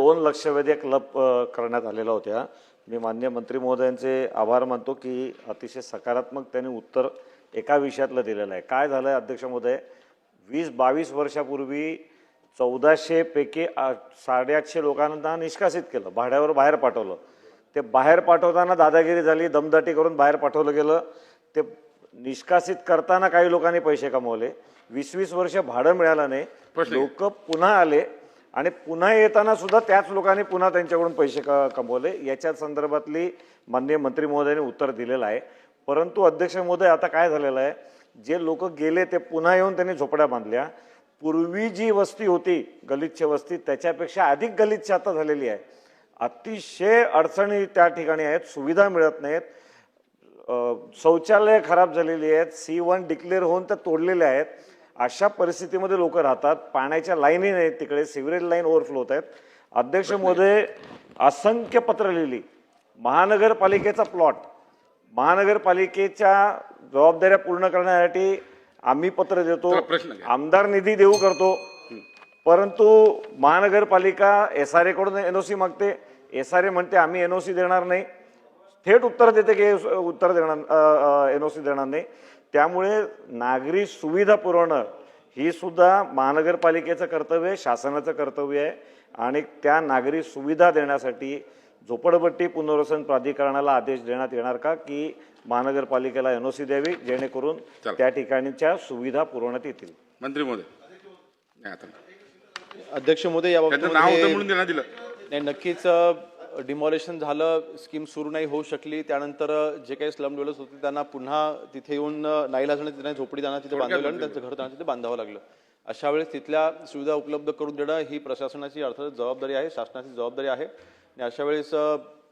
दोन लक्षवेधी क्लब करण्यात आलेल्या होत्या. मी मान्य मंत्री महोदयांचे आभार मानतो की अतिशय सकारात्मक त्यांनी उत्तर एका विषयातलं दिलेलं आहे. काय झालं अध्यक्ष महोदय? वीस बावीस वर्षापूर्वी चौदाशे पैकी आ- साडेआठशे लोकांना निष्कासित केलं. भाड्यावर बाहेर पाठवलं. ते बाहेर पाठवताना दादागिरी झाली दमदाटी करून बाहेर पाठवलं गेलं. ते निष्कासित करताना काही लोकांनी पैसे कमवले. वीस वीस वर्ष भाडं मिळालं नाही. लोक पुन्हा आले. आणि पुन्हा येताना सुद्धा त्याच लोकांनी पुन्हा त्यांच्याकडून पैसे क कमवले. याच्या संदर्भातली माननीय मंत्री महोदयाने उत्तर दिलेलं आहे. परंतु अध्यक्ष महोदय आता काय झालेलं आहे? जे लोक गेले ते पुन्हा येऊन त्यांनी झोपड्या बांधल्या. पूर्वी जी वस्ती होती गलिच्छ वस्ती त्याच्यापेक्षा अधिक गलिच्छ आता झालेली आहे. अतिशय अडचणी त्या ठिकाणी आहेत सुविधा मिळत नाहीत. शौचालय खराब झालेली आहेत. सी वन डिक्लेअर होऊन त्या तोडलेल्या आहेत. अशा परिस्थितीमध्ये लोक राहतात. पाण्याच्या लाईनी नाहीत तिकडे सिवरेज लाईन ओव्हरफ्लो होत आहेत. अध्यक्ष महोदय असंख्य पत्र लिहिली. महानगरपालिकेचा प्लॉट. महानगरपालिकेच्या जबाबदाऱ्या पूर्ण करण्यासाठी आम्ही पत्र देतो. आमदार निधी देऊ करतो. परंतु महानगरपालिका एस आरकडून एनओसी मागते. एस आर ए म्हणते आम्ही एनओसी देणार नाही. थेट उत्तर देते की उत्तर देणार एनओसी देणार नाही. त्यामुळे नागरी सुविधा पुरवणं ही सुद्धा महानगरपालिकेचं कर्तव्य आहे शासनाचं कर्तव्य आहे. आणि त्या नागरी सुविधा देण्यासाठी झोपडपट्टी पुनर्वसन प्राधिकरणाला आदेश देण्यात येणार का की महानगरपालिकेला एनओसी द्यावी जेणेकरून. त्या ठिकाणच्या सुविधा पुरवण्यात येतील. मंत्री आता अध्यक्ष महोदय या त्यांचं नाव होतं बाबतीमध्ये म्हणून देण्यात दिलं. नाही नक्कीच डिमॉलेशन झालं स्कीम सुरू नाही होऊ शकली त्यानंतर जे काही स्लम डेव्हलप होते त्यांना पुन्हा तिथे येऊन अ, नाईलाजाने त्यांना झोपडी त्यांना तिथे बांधावं लागलं त्यांचं घर त्यांना तिथे बांधावं लागलं. अशा वेळेस तिथल्या सुविधा उपलब्ध करून देणं ही प्रशासनाची अर्थात जबाबदारी आहे शासनाची जबाबदारी आहे. आणि अशा वेळेस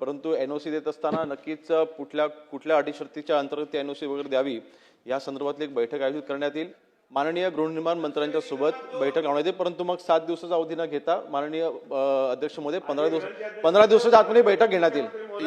परंतु एन ओ सी देत असताना नक्कीच कुठल्या कुठल्या कुठल्या अटी एन ओ सी वगैरे द्यावी या संदर्भातली एक बैठक आयोजित करण्यात येईल. माननीय गृहनिर्माण मंत्र्यांच्या सोबत बैठक लावण्यात येते. परंतु मग सात दिवसाचा अवधी न घेता माननीय अध्यक्षमध्ये पंधरा दिवस पंधरा दिवसाच्या आतमध्ये बैठक घेण्यात येईल.